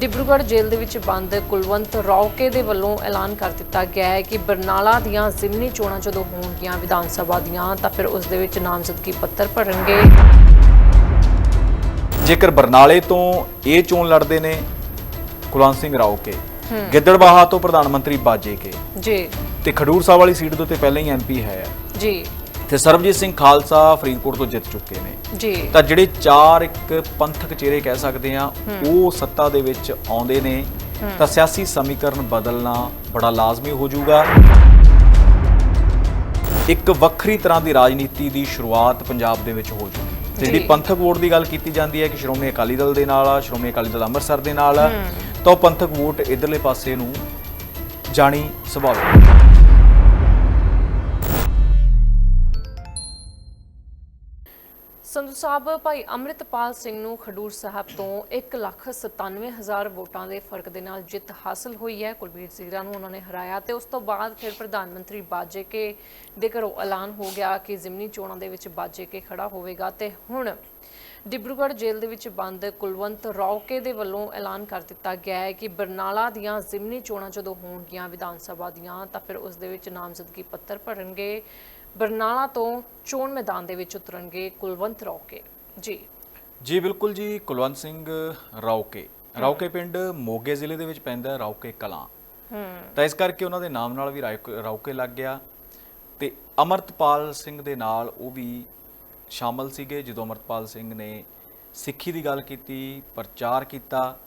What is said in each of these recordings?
ਡਿਬਰੂਗੜ੍ਹ ਜੇਲ੍ਹ ਦੇ ਵਿੱਚ ਬੰਦ ਕੁਲਵੰਤ ਰੌਕੇ ਦੇ ਵੱਲੋਂ ਐਲਾਨ ਕਰ ਦਿੱਤਾ ਗਿਆ ਹੈ ਕਿ ਬਰਨਾਲਾ ਦੀਆਂ ਜ਼ਿਮਨੀ ਚੋਣਾਂ ਜਦੋਂ ਹੋਣਗੀਆਂ ਵਿਧਾਨ ਸਭਾ ਦੀਆਂ ਤਾਂ ਫਿਰ ਉਸ ਦੇ ਵਿੱਚ ਨਾਮਜ਼ਦਗੀ ਪੱਤਰ ਭਰਨਗੇ। ਜੇਕਰ ਬਰਨਾਲੇ ਤੋਂ ਇਹ ਚੋਣ ਲੜਦੇ ਨੇ ਕੁਲਵੰਤ ਸਿੰਘ ਰਾਓਕੇ ਗਿੱਦੜਬਾਹਾ ਤੋਂ ਪ੍ਰਧਾਨ ਮੰਤਰੀ ਬਾਜੇ ਕੇ ਜੀ। ਤੇ ਖਡੂਰ ਸਾਹਿਬ ਵਾਲੀ ਸੀਟ ਦੇ ਉੱਤੇ ਪਹਿਲਾਂ ਹੀ ਐਮਪੀ ਹੈ। ਜੀ। ਤੇ ਸਰਬਜੀਤ ਸਿੰਘ ਖਾਲਸਾ ਫਰੀਦਕੋਟ ਤੋਂ ਜਿੱਤ ਚੁੱਕੇ ਨੇ। ਜੀ। ਤਾਂ ਜਿਹੜੇ ਚਾਰ ਇੱਕ ਪੰਥਕ ਚਿਹਰੇ ਕਹਿ ਸਕਦੇ ਆ ਉਹ ਸੱਤਾ ਦੇ ਵਿੱਚ ਆਉਂਦੇ ਨੇ। ਤਾਂ ਸਿਆਸੀ ਸਮੀਕਰਨ ਬਦਲਣਾ ਬੜਾ ਲਾਜ਼ਮੀ ਹੋ ਜਾਊਗਾ। ਇੱਕ ਵੱਖਰੀ ਤਰ੍ਹਾਂ ਦੀ ਰਾਜਨੀਤੀ ਦੀ ਸ਼ੁਰੂਆਤ ਪੰਜਾਬ ਦੇ ਵਿੱਚ ਹੋ ਜੂਗੀ ਜਿਹੜੀ। ਪੰਥਕ ਵੋਟ ਦੀ ਗੱਲ ਕੀਤੀ ਜਾਂਦੀ ਹੈ ਕਿ ਸ਼੍ਰੋਮਣੀ ਅਕਾਲੀ ਦਲ ਦੇ ਨਾਲ ਆ ਸ਼੍ਰੋਮਣੀ ਅਕਾਲੀ ਦਲ ਅੰਮ੍ਰਿਤਸਰ ਦੇ ਨਾਲ ਆ ਤਾਂ ਉਹ ਪੰਥਕ ਵੋਟ ਇਧਰਲੇ ਪਾਸੇ ਨੂੰ ਜਾਣੀ ਸੁਭਾਵਿਕ ਸੰਧੂ ਸਾਹਿਬ, ਭਾਈ ਅੰਮ੍ਰਿਤਪਾਲ ਸਿੰਘ ਨੂੰ ਖਡੂਰ ਸਾਹਿਬ ਤੋਂ 197000 ਵੋਟਾਂ ਦੇ ਫ਼ਰਕ ਦੇ ਨਾਲ ਜਿੱਤ ਹਾਸਲ ਹੋਈ ਹੈ। ਕੁਲਬੀਰ ਜ਼ੀਰਾ ਨੂੰ ਉਹਨਾਂ ਨੇ ਹਰਾਇਆ ਤੇ ਉਸ ਤੋਂ ਬਾਅਦ ਫਿਰ ਪ੍ਰਧਾਨ ਮੰਤਰੀ ਬਾਜੇ ਕੇ ਦੇ ਘਰੋਂ ਐਲਾਨ ਹੋ ਗਿਆ ਕਿ ਜ਼ਿਮਨੀ ਚੋਣਾਂ ਦੇ ਵਿੱਚ ਬਾਜੇ ਕੇ ਖੜਾ ਹੋਵੇਗਾ ਤੇ ਹੁਣ ਡਿਬਰੂਗੜ੍ਹ ਜੇਲ੍ਹ ਦੇ ਵਿੱਚ ਬੰਦ ਕੁਲਵੰਤ ਰੌਕੇ ਦੇ ਵੱਲੋਂ ਐਲਾਨ ਕਰ ਦਿੱਤਾ ਗਿਆ ਹੈ ਕਿ ਬਰਨਾਲਾ ਦੀਆਂ ਜ਼ਿਮਨੀ ਚੋਣਾਂ ਜਦੋਂ ਹੋਣਗੀਆਂ ਵਿਧਾਨ ਸਭਾ ਦੀਆਂ ਤਾਂ ਫਿਰ ਉਸ ਦੇ ਵਿੱਚ ਨਾਮਜ਼ਦਗੀ ਪੱਤਰ ਭਰਨਗੇ। ਬਰਨਾਲਾ ਤੋਂ ਚੋਣ ਮੈਦਾਨ ਦੇ ਵਿੱਚ ਉਤਰਨਗੇ ਕੁਲਵੰਤ ਰੌਕੇ। ਜੀ। ਜੀ ਬਿਲਕੁਲ ਜੀ ਕੁਲਵੰਤ ਸਿੰਘ ਰਾਉਕੇ ਰਾਉਕੇ ਪਿੰਡ ਮੋਗੇ ਜ਼ਿਲ੍ਹੇ ਦੇ ਵਿੱਚ ਪੈਂਦਾ ਹੈ ਰਾਉਕੇ ਕਲਾਂ। ਹੂੰ। ਤਾਂ ਇਸ ਕਰਕੇ ਉਹਨਾਂ ਦੇ ਨਾਮ ਨਾਲ ਵੀ ਰਾਉਕੇ ਲੱਗ ਗਿਆ। ਤੇ ਅਮਰਤਪਾਲ ਸਿੰਘ ਦੇ ਨਾਲ ਉਹ ਵੀ ਸ਼ਾਮਲ ਸੀਗੇ ਜਦੋਂ ਅਮਰਤਪਾਲ ਸਿੰਘ ਨੇ ਸਿੱਖੀ ਦੀ ਗੱਲ ਕੀਤੀ ਪ੍ਰਚਾਰ ਕੀਤਾ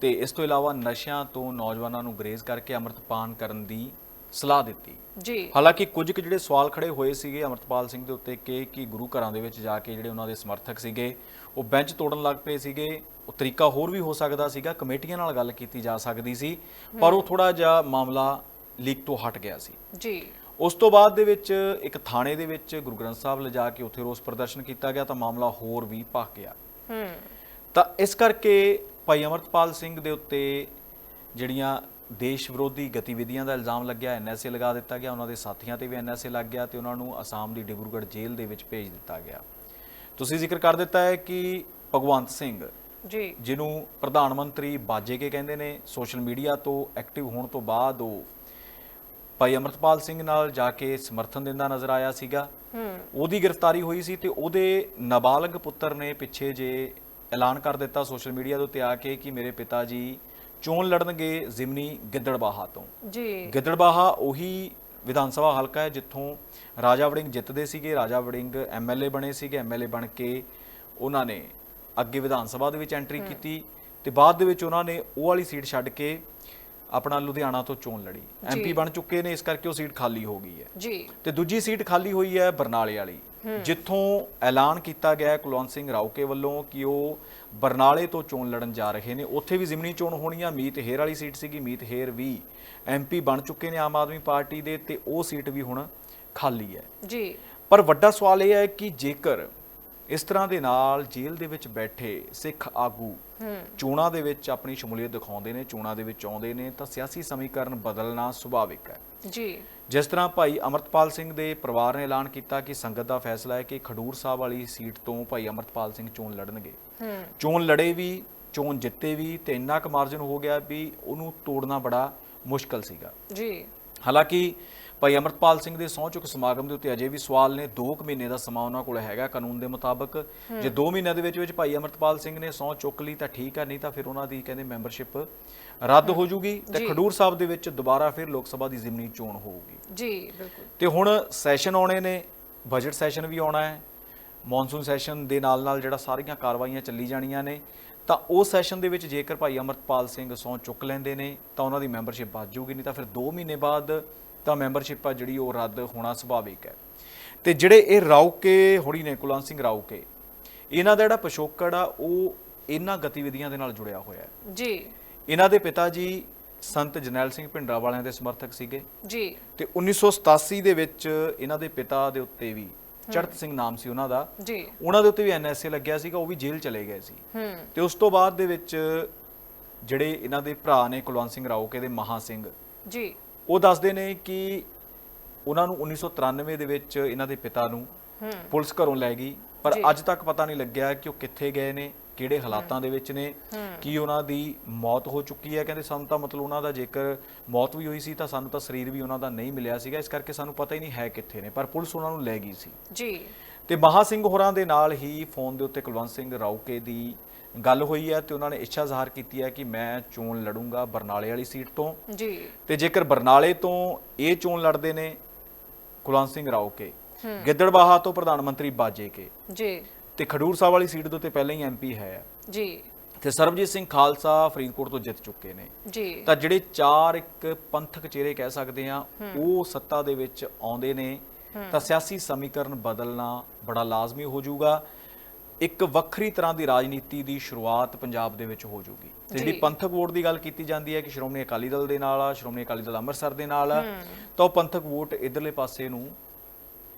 ਤੇ ਇਸ ਤੋਂ ਇਲਾਵਾ ਨਸ਼ਿਆਂ ਤੋਂ ਨੌਜਵਾਨਾਂ ਨੂੰ ਗਰੇਜ਼ ਕਰਕੇ ਅੰਮ੍ਰਿਤਪਾਨ ਕਰਨ ਦੀ ਸਲਾਹ ਦਿੱਤੀ। ਜੀ। ਹਾਲਾਂਕਿ ਕੁਝ ਕੁ ਜਿਹੜੇ ਸਵਾਲ ਖੜੇ ਹੋਏ ਸੀਗੇ ਅਮਰਤਪਾਲ ਸਿੰਘ ਦੇ ਉੱਤੇ ਕਿ ਕਿ ਗੁਰੂ ਘਰਾਂ ਦੇ ਵਿੱਚ ਜਾ ਕੇ ਜਿਹੜੇ ਉਹਨਾਂ ਦੇ ਸਮਰਥਕ ਸੀਗੇ ਉਹ ਬੈਂਚ ਤੋੜਨ ਲੱਗ ਪਏ ਸੀਗੇ ਉਹ ਤਰੀਕਾ ਹੋਰ ਵੀ ਹੋ ਸਕਦਾ ਸੀਗਾ ਕਮੇਟੀਆਂ ਨਾਲ ਗੱਲ ਕੀਤੀ ਜਾ ਸਕਦੀ ਸੀ ਪਰ ਉਹ ਥੋੜਾ ਜਿਹਾ ਮਾਮਲਾ ਲੀਕ ਤੋਂ ਹਟ ਗਿਆ ਸੀ। ਜੀ। ਉਸ ਤੋਂ ਬਾਅਦ ਦੇ ਵਿੱਚ ਇੱਕ ਥਾਣੇ ਦੇ ਵਿੱਚ ਗੁਰੂ ਗ੍ਰੰਥ ਸਾਹਿਬ ਲਿਜਾ ਕੇ ਉੱਥੇ ਰੋਸ ਪ੍ਰਦਰਸ਼ਨ ਕੀਤਾ ਗਿਆ ਤਾਂ ਮਾਮਲਾ ਹੋਰ ਵੀ ਭਖ ਗਿਆ। ਹੂੰ। ਤਾਂ ਇਸ ਕਰਕੇ ਭਾਈ ਅਮਰਤਪਾਲ ਸਿੰਘ ਦੇ ਉੱਤੇ ਜਿਹੜੀਆਂ ਦੇਸ਼ ਵਿਰੋਧੀ ਗਤੀਵਿਧੀਆਂ ਦਾ ਇਲਜ਼ਾਮ ਲੱਗਿਆ ਐਨਐਸਏ ਲਗਾ ਦਿੱਤਾ ਗਿਆ ਉਹਨਾਂ ਦੇ ਸਾਥੀਆਂ ਤੇ ਵੀ ਐਨਐਸਏ ਲੱਗ ਗਿਆ ਤੇ ਉਹਨਾਂ ਨੂੰ ਅਸਾਮ ਦੀ ਡਿਬਰੂਗੜ੍ਹ ਜੇਲ੍ਹ ਦੇ ਵਿੱਚ ਭੇਜ ਦਿੱਤਾ ਗਿਆ। ਤੁਸੀਂ ਜ਼ਿਕਰ ਕਰ ਦਿੱਤਾ ਹੈ ਕਿ ਭਗਵੰਤ ਸਿੰਘ ਜੀ। ਜਿਹਨੂੰ ਪ੍ਰਧਾਨ ਮੰਤਰੀ ਬਾਜੇ ਕੇ ਕਹਿੰਦੇ ਨੇ ਸੋਸ਼ਲ ਮੀਡੀਆ ਤੋਂ ਐਕਟਿਵ ਹੋਣ ਤੋਂ ਬਾਅਦ ਉਹ ਭਾਈ ਅਮਰਤਪਾਲ ਸਿੰਘ ਨਾਲ ਜਾ ਕੇ ਸਮਰਥਨ ਦਿੰਦਾ ਨਜ਼ਰ ਆਇਆ ਸੀਗਾ। ਹੂੰ ਉਹਦੀ ਗ੍ਰਿਫਤਾਰੀ ਹੋਈ ਸੀ ਤੇ ਉਹਦੇ ਨਾਬਾਲਗ ਪੁੱਤਰ ਨੇ ਪਿੱਛੇ ਜੇ ਐਲਾਨ ਕਰ ਦਿੱਤਾ ਸੋਸ਼ਲ ਮੀਡੀਆ ਦੇ ਉੱਤੇ ਆ ਕੇ ਕਿ ਮੇਰੇ ਪਿਤਾ ਜੀ ਚੋਣ ਲੜਨਗੇ ਜ਼ਿਮਨੀ ਗਿੱਦੜਬਾਹਾ ਤੋਂ। ਜੀ। ਗਿੱਦੜਬਾਹਾ ਉਹੀ ਵਿਧਾਨ ਸਭਾ ਹਲਕਾ ਹੈ ਜਿੱਥੋਂ ਰਾਜਾ ਵੜਿੰਗ ਜਿੱਤਦੇ ਸੀਗੇ ਰਾਜਾ ਵੜਿੰਗ ਐਮਐਲਏ ਬਣੇ ਸੀਗੇ ਐਮਐਲਏ ਬਣ ਕੇ ਉਹਨਾਂ ਨੇ ਅੱਗੇ ਵਿਧਾਨ ਸਭਾ ਦੇ ਵਿੱਚ ਐਂਟਰੀ ਕੀਤੀ ਤੇ ਬਾਅਦ ਦੇ ਵਿੱਚ ਉਹਨਾਂ ਨੇ ਉਹ ਵਾਲੀ ਸੀਟ ਛੱਡ ਕੇ ਆਪਣਾ ਲੁਧਿਆਣਾ ਤੋਂ ਚੋਣ ਲੜੀ। ਐਮਪੀ ਬਣ ਚੁੱਕੇ ਨੇ ਇਸ ਕਰਕੇ ਉਹ ਸੀਟ ਖਾਲੀ ਹੋ ਗਈ ਹੈ। ਜੀ। ਤੇ ਦੂਜੀ ਸੀਟ ਖਾਲੀ ਹੋਈ ਹੈ ਬਰਨਾਲੇ ਵਾਲੀ। ਜਿੱਥੋਂ ਐਲਾਨ ਕੀਤਾ ਗਿਆ ਕੁਲਵੰਤ ਸਿੰਘ ਰਾਉਕੇ ਵੱਲੋਂ ਕਿ ਉਹ ਬਰਨਾਲੇ ਤੋਂ ਚੋਣ ਲੜਨ ਜਾ ਰਹੇ ਨੇ। ਉੱਥੇ ਵੀ ਜ਼ਿਮਨੀ ਚੋਣ ਹੋਣੀ ਆ ਮੀਤ ਹੇਰ ਵਾਲੀ ਸੀਟ ਸੀਗੀ ਮੀਤ ਹੇਰ ਵੀ ਐਮਪੀ ਬਣ ਚੁੱਕੇ ਨੇ ਆਮ ਆਦਮੀ ਪਾਰਟੀ ਦੇ ਤੇ ਉਹ ਸੀਟ ਵੀ ਹੁਣ ਖਾਲੀ ਹੈ। ਜੀ। ਪਰ ਵੱਡਾ ਸਵਾਲ ਇਹ ਹੈ ਕਿ ਜੇਕਰ ਇਸ ਤਰ੍ਹਾਂ ਦੇ ਨਾਲ ਜੇਲ੍ਹ ਦੇ ਵਿੱਚ ਬੈਠੇ ਸਿੱਖ ਆਗੂ ਚੋਣਾਂ ਦੇ ਵਿੱਚ ਆਪਣੀ ਸ਼ਮੂਲੀਅਤ ਦਿਖਾਉਂਦੇ ਨੇ ਚੋਣਾਂ ਦੇ ਵਿੱਚ ਆਉਂਦੇ ਨੇ ਤਾਂ ਸਿਆਸੀ ਸਮੀਕਰਨ ਬਦਲਣਾ ਸੁਭਾਵਿਕ ਹੈ। ਜੀ। ਜਿਸ ਤਰ੍ਹਾਂ ਭਾਈ ਅਮਰਤਪਾਲ ਸਿੰਘ ਦੇ ਪਰਿਵਾਰ ਨੇ ਐਲਾਨ ਕੀਤਾ ਕਿ ਸੰਗਤ ਦਾ ਫੈਸਲਾ ਹੈ ਕਿ ਖਡੂਰ ਸਾਹਿਬ ਵਾਲੀ ਸੀਟ ਤੋਂ ਭਾਈ ਅਮਰਤਪਾਲ ਸਿੰਘ ਚੋਣ ਲੜਨਗੇ। ਚੋਣ ਲੜੇ ਵੀ ਚੋਣ ਜਿੱਤੇ ਵੀ ਤੇ ਇੰਨਾ ਕੁ ਮਾਰਜਨ ਹੋ ਗਿਆ ਵੀ ਉਹਨੂੰ ਤੋੜਨਾ ਬੜਾ ਮੁਸ਼ਕਲ ਸੀਗਾ। ਜੀ। ਹਾਲਾਂਕਿ ਭਾਈ ਅਮਰਤਪਾਲ ਸਿੰਘ ਦੇ ਸਹੁੰ ਚੁੱਕ ਸਮਾਗਮ ਦੇ ਉੱਤੇ ਅਜੇ ਵੀ ਸਵਾਲ ਨੇ 2 ਕੁ ਮਹੀਨੇ ਦਾ ਸਮਾਂ ਉਹਨਾਂ ਕੋਲ ਹੈਗਾ ਕਾਨੂੰਨ ਦੇ ਮੁਤਾਬਕ। ਜੇ 2 ਮਹੀਨਿਆਂ ਦੇ ਵਿੱਚ ਵਿੱਚ ਭਾਈ ਅਮਰਤਪਾਲ ਸਿੰਘ ਨੇ ਸਹੁੰ ਚੁੱਕ ਲਈ ਤਾਂ ਠੀਕ ਹੈ ਨਹੀਂ ਤਾਂ ਫਿਰ ਉਹਨਾਂ ਦੀ ਕਹਿੰਦੇ ਮੈਂਬਰਸ਼ਿਪ ਰੱਦ ਹੋ। ਜੂਗੀ ਤੇ। ਖਡੂਰ ਸਾਹਿਬ ਦੇ ਵਿੱਚ ਦੁਬਾਰਾ ਫਿਰ ਲੋਕ ਸਭਾ ਦੀ ਜ਼ਿਮਨੀ ਚੋਣ ਹੋਊਗੀ। ਜੀ ਬਿਲਕੁਲ। ਤੇ ਹੁਣ ਸੈਸ਼ਨ ਆਉਣੇ ਨੇ ਬਜਟ ਸੈਸ਼ਨ ਵੀ ਆਉਣਾ ਹੈ ਮੌਨਸੂਨ ਸੈਸ਼ਨ ਦੇ ਨਾਲ ਨਾਲ ਜਿਹੜਾ ਸਾਰੀਆਂ ਕਾਰਵਾਈਆਂ ਚੱਲੀ ਜਾਣੀਆਂ ਨੇ ਤਾਂ ਉਹ ਸੈਸ਼ਨ ਦੇ ਵਿੱਚ ਜੇਕਰ ਭਾਈ ਅਮਰਤਪਾਲ ਸਿੰਘ ਸਹੁੰ ਚੁੱਕ ਲੈਂਦੇ ਨੇ ਤਾਂ ਉਹਨਾਂ ਦੀ ਮੈਂਬਰਸ਼ਿਪ ਬਚ ਜਾਊਗੀ ਨਹੀਂ ਤਾਂ ਫਿਰ 2 ਮਹੀਨੇ ਬਾਅਦ ਤਾਂ ਮੈਂਬਰਸ਼ਿਪ ਆ ਜਿਹੜੀ ਉਹ ਰੱਦ ਹੋਣਾ ਸੁਭਾਵਿਕ ਹੈ। ਤੇ ਜਿਹੜੇ ਇਹ ਰਾਉਕੇ ਹੋੜੀ ਨੇ ਕੁਲਵੰਤ ਸਿੰਘ ਰਾਉਕੇ ਇਹਨਾਂ ਦਾ ਜਿਹੜਾ ਪਿਛੋਕੜ ਆ ਉਹ ਇਹਨਾਂ ਗਤੀਵਿਧੀਆਂ ਦੇ ਨਾਲ ਜੁੜਿਆ ਹੋਇਆ ਹੈ। ਜੀ। ਇਹਨਾਂ ਦੇ ਪਿਤਾ ਜੀ ਸੰਤ ਜਰਨੈਲ ਸਿੰਘ ਭਿੰਡਰਾ ਵਾਲਿਆਂ ਦੇ ਸਮਰਥਕ ਸੀਗੇ। ਜੀ। ਤੇ 1987 ਦੇ ਵਿੱਚ ਇਹਨਾਂ ਦੇ ਪਿਤਾ ਦੇ ਉੱਤੇ ਵੀ ਚੜਤ ਸਿੰਘ ਨਾਮ ਸੀ ਉਹਨਾਂ ਦਾ। ਜੀ। ਉਹਨਾਂ ਦੇ ਉੱਤੇ ਵੀ ਐਨਐਸਏ ਲੱਗਿਆ ਸੀਗਾ ਉਹ ਵੀ ਜੇਲ੍ਹ ਚਲੇ ਗਏ ਸੀ। ਹੂੰ। ਤੇ ਉਸ ਤੋਂ ਬਾਅਦ ਦੇ ਵਿੱਚ ਜਿਹੜੇ ਇਹਨਾਂ ਦੇ ਭਰਾ ਨੇ ਕੁਲਵੰਤ ਸਿੰਘ ਰਾਓਕੇ ਦੇ ਮਹਾ ਸਿੰਘ ਜੀ। ਉਹ ਦੱਸਦੇ ਨੇ ਕਿ ਉਹਨਾਂ ਨੂੰ 1993 ਦੇ ਵਿੱਚ ਇਹਨਾਂ ਦੇ ਪਿਤਾ ਨੂੰ ਪੁਲਿਸ ਘਰੋਂ ਲੈ ਗਈ। ਪਰ। ਅੱਜ ਤੱਕ ਪਤਾ ਨਹੀਂ ਲੱਗਿਆ ਕਿ ਉਹ ਕਿੱਥੇ ਗਏ ਨੇ। ਕਿਹੜੇ ਹਾਲਾਤਾਂ ਦੇ ਵਿੱਚ ਨੇ ਕੀ ਉਹਨਾਂ ਦੀ ਮੌਤ ਹੋ ਚੁੱਕੀ ਹੈ? ਕਹਿੰਦੇ ਸਾਨੂੰ ਤਾਂ ਮਤਲਬ ਉਹਨਾਂ ਦਾ ਜੇਕਰ ਮੌਤ ਵੀ ਹੋਈ ਸੀ ਤਾਂ ਸਾਨੂੰ ਤਾਂ ਸਰੀਰ ਵੀ ਉਹਨਾਂ ਦਾ ਨਹੀਂ ਮਿਲਿਆ ਸੀਗਾ। ਇਸ ਕਰਕੇ ਸਾਨੂੰ ਪਤਾ ਹੀ ਨਹੀਂ ਹੈ ਕਿੱਥੇ ਨੇ ਪਰ ਪੁਲਿਸ ਉਹਨਾਂ ਨੂੰ ਲੈ ਗਈ ਸੀ। ਜੀ। ਤੇ ਮਹਾ ਸਿੰਘ ਹੋਰਾਂ ਦੇ ਨਾਲ ਹੀ ਫੋਨ ਦੇ ਉੱਤੇ ਕੁਲਵੰਤ ਸਿੰਘ ਰਾਉਕੇ ਦੀ ਗੱਲ ਹੋਈ ਹੈ ਤੇ ਉਹਨਾਂ ਨੇ ਇੱਛਾ ਜ਼ਾਹਰ ਕੀਤੀ ਹੈ ਕਿ ਮੈਂ ਚੋਣ ਲੜੂੰਗਾ ਬਰਨਾਲੇ ਵਾਲੀ ਸੀਟ ਤੋਂ। ਜੀ। ਤੇ ਜੇਕਰ ਬਰਨਾਲੇ ਤੋਂ ਇਹ ਚੋਣ ਲੜਦੇ ਨੇ ਕੁਲਵੰਤ ਸਿੰਘ ਰਾਉਕੇ ਗਿੱਦੜਬਾਹਾ ਤੋਂ ਪ੍ਰਧਾਨ ਮੰਤਰੀ ਬਾਜੇ ਕੇ ਜੀ। ਤੇ ਖਡੂਰ ਸਾਹਿਬ ਵਾਲੀ ਸੀਟ ਦੇ ਉੱਤੇ ਪਹਿਲਾਂ ਹੀ ਐਮਪੀ ਹੈ। ਜੀ। ਤੇ ਸਰਬਜੀਤ ਸਿੰਘ ਖਾਲਸਾ ਫਰੀਦਕੋਟ ਤੋਂ ਜਿੱਤ ਚੁੱਕੇ ਨੇ। ਜੀ। ਤਾਂ ਜਿਹੜੇ ਚਾਰ ਇੱਕ ਪੰਥਕ ਚਿਹਰੇ ਕਹਿ ਸਕਦੇ ਆ ਉਹ ਸੱਤਾ ਦੇ ਵਿੱਚ ਆਉਂਦੇ ਨੇ। ਤਾਂ ਸਿਆਸੀ ਸਮੀਕਰਨ ਬਦਲਣਾ ਬੜਾ ਲਾਜ਼ਮੀ ਹੋ ਜਾਊਗਾ। ਇੱਕ ਵੱਖਰੀ ਤਰ੍ਹਾਂ ਦੀ ਰਾਜਨੀਤੀ ਦੀ ਸ਼ੁਰੂਆਤ ਪੰਜਾਬ ਦੇ ਵਿੱਚ ਹੋ ਜਾਊਗੀ। ਤੇ ਜਿਹੜੀ। ਪੰਥਕ ਵੋਟ ਦੀ ਗੱਲ ਕੀਤੀ ਜਾਂਦੀ ਹੈ ਕਿ ਸ਼੍ਰੋਮਣੀ ਅਕਾਲੀ ਦਲ ਦੇ ਨਾਲ ਆ ਸ਼੍ਰੋਮਣੀ ਅਕਾਲੀ ਦਲ ਅੰਮ੍ਰਿਤਸਰ ਦੇ ਨਾਲ ਆ ਤਾਂ ਉਹ ਪੰਥਕ ਵੋਟ ਇਧਰਲੇ ਪਾਸੇ ਨੂੰ